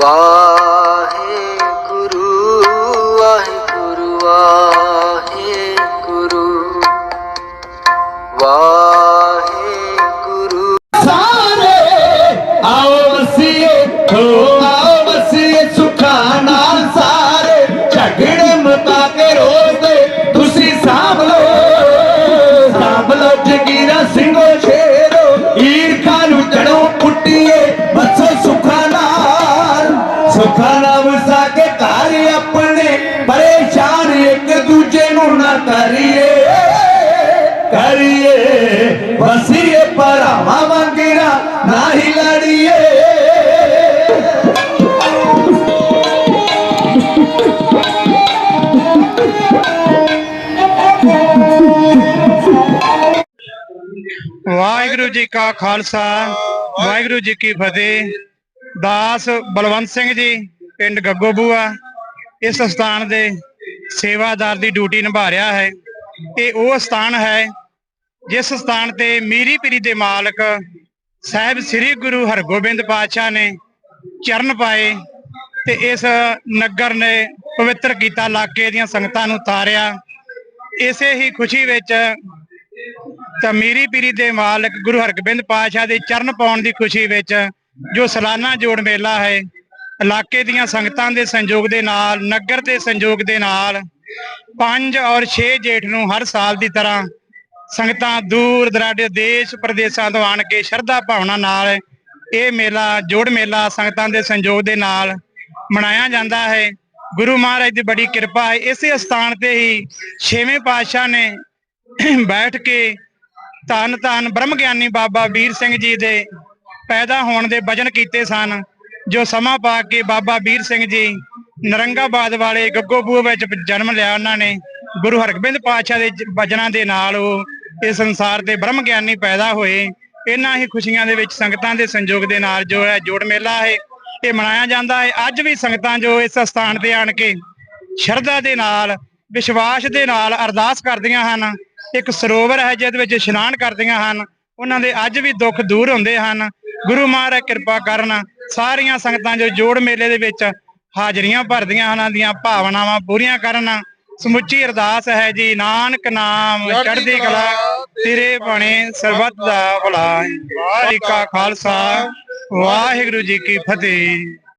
Wow. ਸੁੱਖਾ ਨਾ ਵਸਾ ਕੇ ਘਰ ਆਪਣੇ ਪਰੇਸ਼ਾਨ ਇੱਕ ਦੂਜੇ ਨੂੰ ਨਾ ਕਰੀਏ ਕਰੀਏ ਵਸੀਏ ਪਰਾਵਾਂ ਮੰਗਣਾ ਨਾ ਹੀ ਲੜੀਏ। ਵਾਹਿਗੁਰੂ ਜੀ ਕਾ ਖਾਲਸਾ, ਵਾਹਿਗੁਰੂ ਜੀ ਕੀ ਫਤਿਹ। ਦਾਸ ਬਲਵੰਤ ਸਿੰਘ ਜੀ, ਪਿੰਡ ਗੱਗੋਬੂਆ ਇਸ ਸਥਾਨ ਦੇ ਸੇਵਾਦਾਰ ਦੀ ਡਿਊਟੀ ਨਿਭਾ ਰਿਹਾ ਹੈ। ਇਹ ਉਹ ਸਥਾਨ ਹੈ ਜਿਸ ਸਥਾਨ ਤੇ ਮੀਰੀ ਪੀਰੀ ਦੇ ਮਾਲਕ ਸਾਹਿਬ ਸ੍ਰੀ ਗੁਰੂ ਹਰਗੋਬਿੰਦ ਪਾਤਸ਼ਾਹ ਨੇ ਚਰਨ ਪਾਏ ਤੇ ਇਸ ਨਗਰ ਨੇ ਪਵਿੱਤਰ ਕੀਤਾ ਇਲਾਕੇ ਦੀਆਂ ਸੰਗਤਾਂ ਨੂੰ ਤਾਰਿਆ। ਇਸੇ ਹੀ ਖੁਸ਼ੀ ਵਿੱਚ ਤਾਂ ਮੀਰੀ ਪੀਰੀ ਦੇ ਮਾਲਕ ਗੁਰੂ ਹਰਗੋਬਿੰਦ ਪਾਤਸ਼ਾਹ ਦੇ ਚਰਨ ਪਾਉਣ ਦੀ ਖੁਸ਼ੀ ਵਿੱਚ ਜੋ ਸਾਲਾਨਾ ਜੋੜ ਮੇਲਾ ਹੈ, ਇਲਾਕੇ ਦੀਆਂ ਸੰਗਤਾਂ ਦੇ ਸੰਯੋਗ ਦੇ ਨਾਲ, ਨਗਰ ਦੇ ਸੰਯੋਗ ਦੇ ਨਾਲ 5 ਔਰ 6 ਜੇਠ ਨੂੰ ਹਰ ਸਾਲ ਦੀ ਤਰ੍ਹਾਂ ਸੰਗਤਾਂ ਦੂਰ ਦਰਾਡੇ ਦੇਸ਼ ਪ੍ਰਦੇਸ਼ਾਂ ਤੋਂ ਆਣ ਕੇ ਸ਼ਰਧਾ ਭਾਵਨਾ ਨਾਲ ਇਹ ਮੇਲਾ, ਜੋੜ ਮੇਲਾ ਸੰਗਤਾਂ ਦੇ ਸੰਯੋਗ ਦੇ ਨਾਲ ਮਨਾਇਆ ਜਾਂਦਾ ਹੈ। ਗੁਰੂ ਮਹਾਰਾਜ ਦੀ ਬੜੀ ਕਿਰਪਾ ਹੈ। ਇਸੇ ਸਥਾਨ ਤੇ ਹੀ ਛੇਵੇਂ ਪਾਤਸ਼ਾਹ ਨੇ ਬੈਠ ਕੇ ਧੰਨ ਧੰਨ ਬ੍ਰਹਮ ਗਿਆਨੀ ਬਾਬਾ ਵੀਰ ਸਿੰਘ ਜੀ ਦੇ ਪੈਦਾ ਹੋਣ ਦੇ ਵਜਨ ਕੀਤੇ ਸਨ, ਜੋ ਸਮਾਂ ਪਾ ਕੇ ਬਾਬਾ ਵੀਰ ਸਿੰਘ ਜੀ ਨਰੰਗਾਬਾਦ ਵਾਲੇ ਗੱਗੋਬੂਹ ਵਿੱਚ ਜਨਮ ਲਿਆ ਉਹਨਾਂ ਨੇ। ਗੁਰੂ ਹਰਗੋਬਿੰਦ ਪਾਤਸ਼ਾਹ ਦੇ ਜ- ਵਜਨਾਂ ਦੇ ਨਾਲ ਉਹ ਇਸ ਸੰਸਾਰ ਦੇ ਬ੍ਰਹਮ ਗਿਆਨੀ ਪੈਦਾ ਹੋਏ। ਇਹਨਾਂ ਹੀ ਖੁਸ਼ੀਆਂ ਦੇ ਵਿੱਚ ਸੰਗਤਾਂ ਦੇ ਸੰਯੋਗ ਦੇ ਨਾਲ ਜੋ ਹੈ ਜੋੜ ਮੇਲਾ ਹੈ, ਇਹ ਮਨਾਇਆ ਜਾਂਦਾ ਹੈ। ਅੱਜ ਵੀ ਸੰਗਤਾਂ ਜੋ ਇਸ ਸਥਾਨ ਤੇ ਆਣ ਕੇ ਸ਼ਰਧਾ ਦੇ ਨਾਲ, ਵਿਸ਼ਵਾਸ ਦੇ ਨਾਲ ਅਰਦਾਸ ਕਰਦੀਆਂ ਹਨ। ਇੱਕ ਸਰੋਵਰ ਹੈ ਜਿਹਦੇ ਵਿੱਚ ਇਸ਼ਨਾਨ ਕਰਦੀਆਂ ਹਨ। ਉਹਨਾਂ ਦੇ ਅੱਜ ਵੀ ਦੁੱਖ ਦੂਰ ਹੁੰਦੇ ਹਨ। ਗੁਰੂ ਮਹਾਰਾਜ ਕਿਰਪਾ ਕਰਨ ਸਾਰੀਆਂ ਸੰਗਤਾਂ ਜੋ ਜੋੜ ਮੇਲੇ ਦੇ ਵਿੱਚ ਹਾਜ਼ਰੀਆਂ ਭਰਦੀਆਂ ਹਨ ਉਹਨਾਂ ਦੀਆਂ ਭਾਵਨਾਵਾਂ ਪੂਰੀਆਂ ਕਰਨ। ਸਮੁੱਚੀ ਅਰਦਾਸ ਹੈ ਜੀ ਨਾਨਕ ਨਾਮ ਚੜ੍ਹਦੀ ਕਲਾ ਤੇਰੇ ਬਾਣੇ ਸਰਬੱਤ ਦਾ ਭਲਾ ਵਾਹਿਗੁਰੂ ਕਾ ਖਾਲਸਾ ਵਾਹਿਗੁਰੂ ਜੀ ਕੀ ਫਤਿਹ।